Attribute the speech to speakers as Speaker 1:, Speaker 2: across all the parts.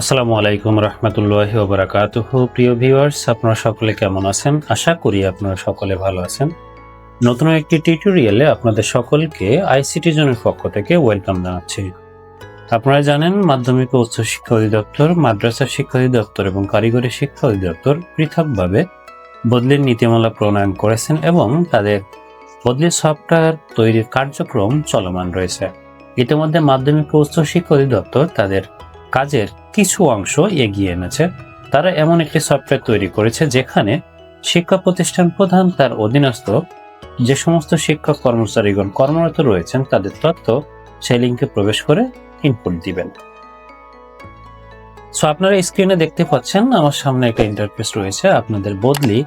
Speaker 1: আসসালামু আলাইকুম রহমতুল্লাহ ওবরাকাতুহ। প্রিয় ভিউয়ার্স, আপনারা সকলে কেমন আছেন? আশা করি আপনারা সকলে ভালো আছেন। নতুন একটি টিউটোরিয়ালে আপনাদের সকলকে আইসিটি জনের পক্ষ থেকে ওয়েলকাম জানাচ্ছি। আপনারা জানেন, মাধ্যমিক ও উচ্চ শিক্ষা অধিদপ্তর, মাদ্রাসা শিক্ষা অধিদপ্তর এবং কারিগরি শিক্ষা অধিদপ্তর পৃথকভাবে বদলির নীতিমালা প্রণয়ন করেছেন এবং তাদের বদলি সফটওয়্যার তৈরির কার্যক্রম চলমান রয়েছে। ইতিমধ্যে মাধ্যমিক ও উচ্চ শিক্ষা অধিদপ্তর তাদের কাজের কিছু অংশ এগিয়ে এনেছে। তারা এমন একটি সফটওয়্যার তৈরি করেছে যেখানে শিক্ষা প্রতিষ্ঠান প্রধান তার অধীনস্থ যে সমস্ত শিক্ষক কর্মচারীগণ কর্মরত রয়েছেন, তাদের তথ্য সেই লিঙ্কে প্রবেশ করে ইনপুট দিবেন। সো আপনারা স্ক্রিনে দেখতে পাচ্ছেন, আমার সামনে একটা ইন্টারফেস রয়েছে। আপনাদের বদলি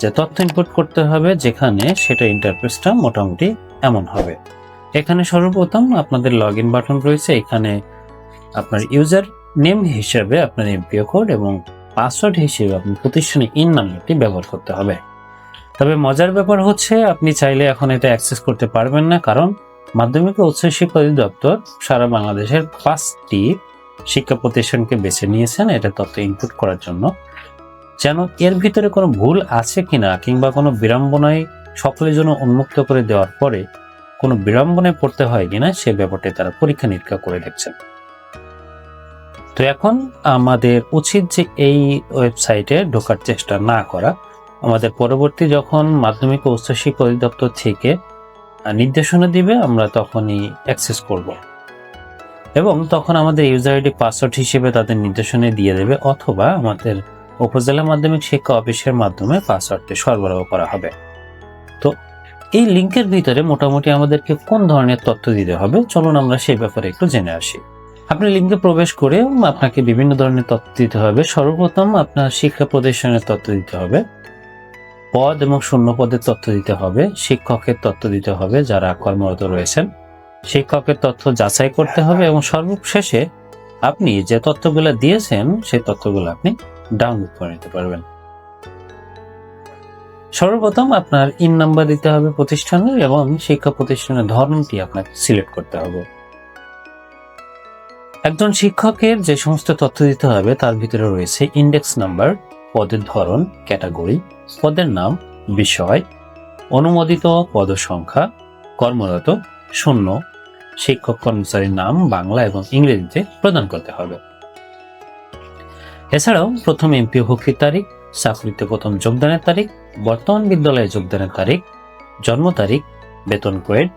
Speaker 1: যে তথ্য ইনপুট করতে হবে, যেখানে সেটা ইন্টারফেসটা মোটামুটি এমন হবে। এখানে সর্বপ্রথম আপনাদের লগ ইন বাটন রয়েছে। এখানে আপনার ইউজার নেম হিসেবে আপনার এমপিও কোড এবং পাসওয়ার্ড হিসেবে আপনার প্রতিষ্ঠানের ইন নাম্বারটি ব্যবহার করতে হবে। তবে মজার ব্যাপার হচ্ছে, আপনি চাইলে এখন এটা অ্যাক্সেস করতে পারবেন না, কারণ মাধ্যমিক ও উচ্চ শিক্ষা অধিদপ্তর সারা বাংলাদেশের পাঁচটি শিক্ষা প্রতিষ্ঠানকে বেছে নিয়েছেন এটা তথ্য ইনপুট করার জন্য। যেন এর ভিতরে কোনো ভুল আছে কিনা, কিংবা কোনো বিড়ম্বনায় সকলের জন্য উন্মুক্ত করে দেওয়ার পরে কোনো বিড়ম্বনায় পড়তে হয় কিনা, সে ব্যাপারটি তারা পরীক্ষা নিরীক্ষা করে দেখছেন। তো এখন আমাদের উচিত যে এই ওয়েবসাইটে ঢোকার চেষ্টা না করা। আমাদের পরবর্তী যখন মাধ্যমিক ও উচ্চ শিক্ষা অধিদপ্তর থেকে নির্দেশনা দিবে, আমরা তখনই অ্যাক্সেস করব। এবং তখন আমাদের ইউজার আইডি পাসওয়ার্ড হিসেবে তাদের নির্দেশনা দিয়ে দেবে, অথবা আমাদের উপজেলা মাধ্যমিক শিক্ষা অফিসের মাধ্যমে পাসওয়ার্ডটি সরবরাহ করা হবে। তো এই লিঙ্কের ভিতরে মোটামুটি আমাদেরকে কোন ধরনের তথ্য দিতে হবে, চলুন আমরা সেই ব্যাপারে একটু জেনে আসি। আপনি লিঙ্কে প্রবেশ করে আপনাকে বিভিন্ন ধরনের তথ্য দিতে হবে। সর্বপ্রথম আপনার শিক্ষা প্রতিষ্ঠানের তথ্য দিতে হবে। পদ এবং শূন্য পদের তথ্য দিতে হবে। শিক্ষকের তথ্য দিতে হবে যারা কর্মরত রয়েছেন। শিক্ষকের তথ্য যাচাই করতে হবে এবং সর্বশেষে আপনি যে তথ্যগুলো দিয়েছেন, সেই তথ্যগুলো আপনি ডাউনলোড করে নিতে পারবেন। সর্বপ্রথম আপনার ইন নাম্বার দিতে হবে প্রতিষ্ঠানের এবং শিক্ষা প্রতিষ্ঠানের ধরনটি আপনাকে সিলেক্ট করতে হবে। একজন শিক্ষকের যে সমস্ত তথ্য দিতে হবে, তার ভিতরে রয়েছে ইন্ডেক্স নাম্বার পদের ধরন ক্যাটাগরি পদের নাম, বিষয়, অনুমোদিত পদ সংখ্যা কর্মরত, শূন্য, শিক্ষক কর্মচারীর নাম বাংলা এবং ইংরেজিতে প্রদান করতে হবে। এছাড়াও প্রথম এমপি ভর্তির তারিখ চাকরিতে প্রথম যোগদানের তারিখ, বর্তমান বিদ্যালয়ে যোগদানের তারিখ, জন্ম তারিখ, বেতন গ্রেড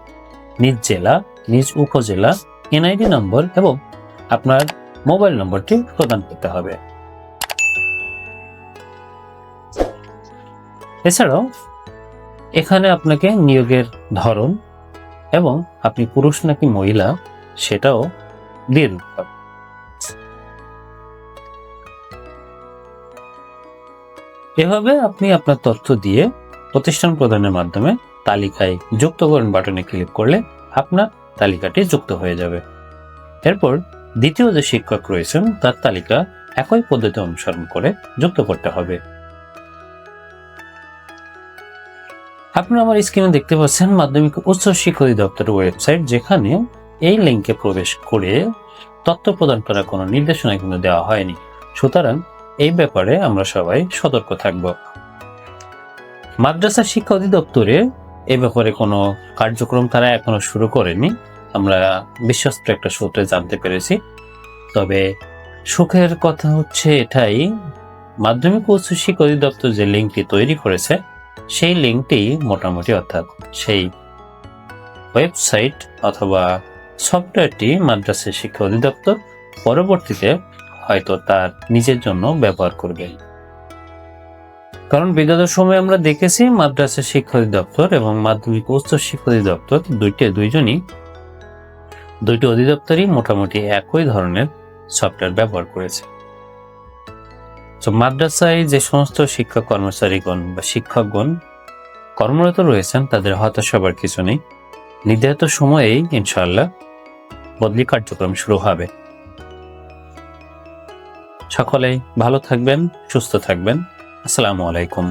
Speaker 1: নিজ জেলা, নিজ উপজেলা এনআইডি নম্বর এবং আপনার মোবাইল নম্বরটি প্রদান করতে হবে। এছাড়াও, এখানে আপনাকে নিয়োগের ধরন এবং আপনি পুরুষ নাকি মহিলা সেটাও দিয়ে দিতে হবে। এভাবে আপনি আপনার তথ্য দিয়ে প্রতিষ্ঠান প্রদানের মাধ্যমে তালিকায় যুক্তকরণ বাটনে ক্লিক করলে আপনার তালিকাটি যুক্ত হয়ে যাবে। এরপর দ্বিতীয় যে শিক্ষক রয়েছেন, তার তালিকা একই পদ্ধতি অনুসরণ করে যুক্ত করতে হবে। আপনারা আমার স্ক্রিনে দেখতে পাচ্ছেন মাধ্যমিক উচ্চ শিক্ষা অধিদপ্তরের ওয়েবসাইট যেখানে এই লিঙ্কে প্রবেশ করে তথ্য প্রদান করার কোনো নির্দেশনা কিন্তু দেওয়া হয়নি। সুতরাং এই ব্যাপারে আমরা সবাই সতর্ক থাকব। মাদ্রাসা শিক্ষা অধিদপ্তরে এ ব্যাপারে কোনো কার্যক্রম তারা এখনও শুরু করেনি। আমরা বিশ্বস্ত একটা সূত্রে জানতে পেরেছি। তবে সুখের কথা হচ্ছে এটাই, মাধ্যমিক উচ্চ শিক্ষা অধিদপ্তর যে লিঙ্কটি তৈরি করেছে, সেই লিঙ্কটি মোটামুটি অর্থাৎ সেই ওয়েবসাইট অথবা সফটওয়্যারটি মাদ্রাসা শিক্ষা অধিদপ্তর পরবর্তীতে হয়তো তার নিজের জন্য ব্যবহার করবে। কারণ বিগত সময়ে আমরা দেখেছি মাদ্রাসা শিক্ষা অধিদপ্তর এবং মাধ্যমিক উচ্চ শিক্ষা অধিদপ্তর দুইটি দুইজনই দুইটি অধিদপ্তরই মোটামুটি একই ধরনের সফটওয়্যার ব্যবহার করেছে। তো মাদ্রাসায় যে সমস্ত শিক্ষক কর্মচারীগণ বা শিক্ষকগণ কর্মরত রয়েছেন, তাদের হতাশ হবার কিছু নেই। নির্ধারিত সময়েই ইনশাআল্লাহ বদলি কার্যক্রম শুরু হবে। সকলেই ভালো থাকবেন, সুস্থ থাকবেন। আসসালামু আলাইকুম।